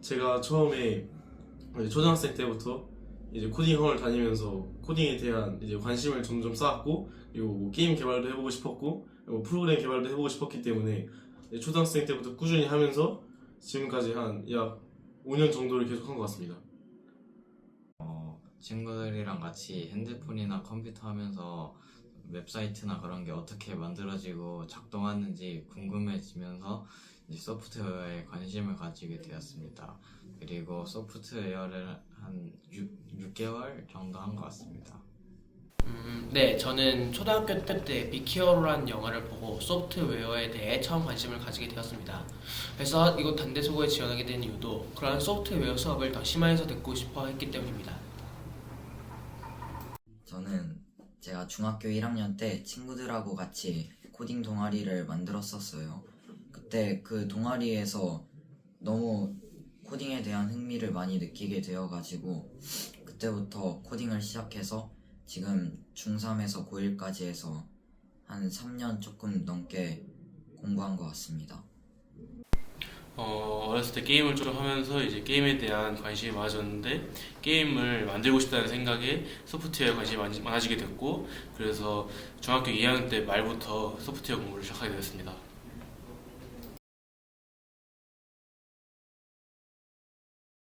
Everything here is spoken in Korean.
제가 처음에 초등학생 때부터 이제 코딩학원을 다니면서 코딩에 대한 이제 관심을 점점 쌓았고 그리고 뭐 게임 개발도 해보고 싶었고 그리고 프로그램 개발도 해보고 싶었기 때문에 초등학생 때부터 꾸준히 하면서 지금까지 한 약 5년 정도를 계속 한 것 같습니다. 어, 친구들이랑 같이 핸드폰이나 컴퓨터 하면서 웹사이트나 그런 게 어떻게 만들어지고 작동하는지 궁금해지면서 이제 소프트웨어에 관심을 가지게 되었습니다. 그리고 소프트웨어를 한 6, 개월 정도 한 것 같습니다. 음, 네, 저는 초등학교 때 비키어로라는 영화를 보고 소프트웨어에 대해 처음 관심을 가지게 되었습니다. 그래서 이곳 단대소고에 지원하게 된 이유도 그런 소프트웨어 수업을 더 심화해서 듣고 싶어 했기 때문입니다. 저는 제가 중학교 1학년 때 친구들하고 같이 코딩 동아리를 만들었었어요. 그때 그 동아리에서 너무 코딩에 대한 흥미를 많이 느끼게 되어가지고 그때부터 코딩을 시작해서 지금 중3에서 고1까지 해서 한 3년 조금 넘게 공부한 것 같습니다. 어, 어렸을 때 게임을 좀 하면서 이제 게임에 대한 관심이 많아졌는데 게임을 만들고 싶다는 생각에 소프트웨어 관심이 많아지- 많아지게 됐고 그래서 중학교 2학년 때 말부터 소프트웨어 공부를 시작하게 되었습니다.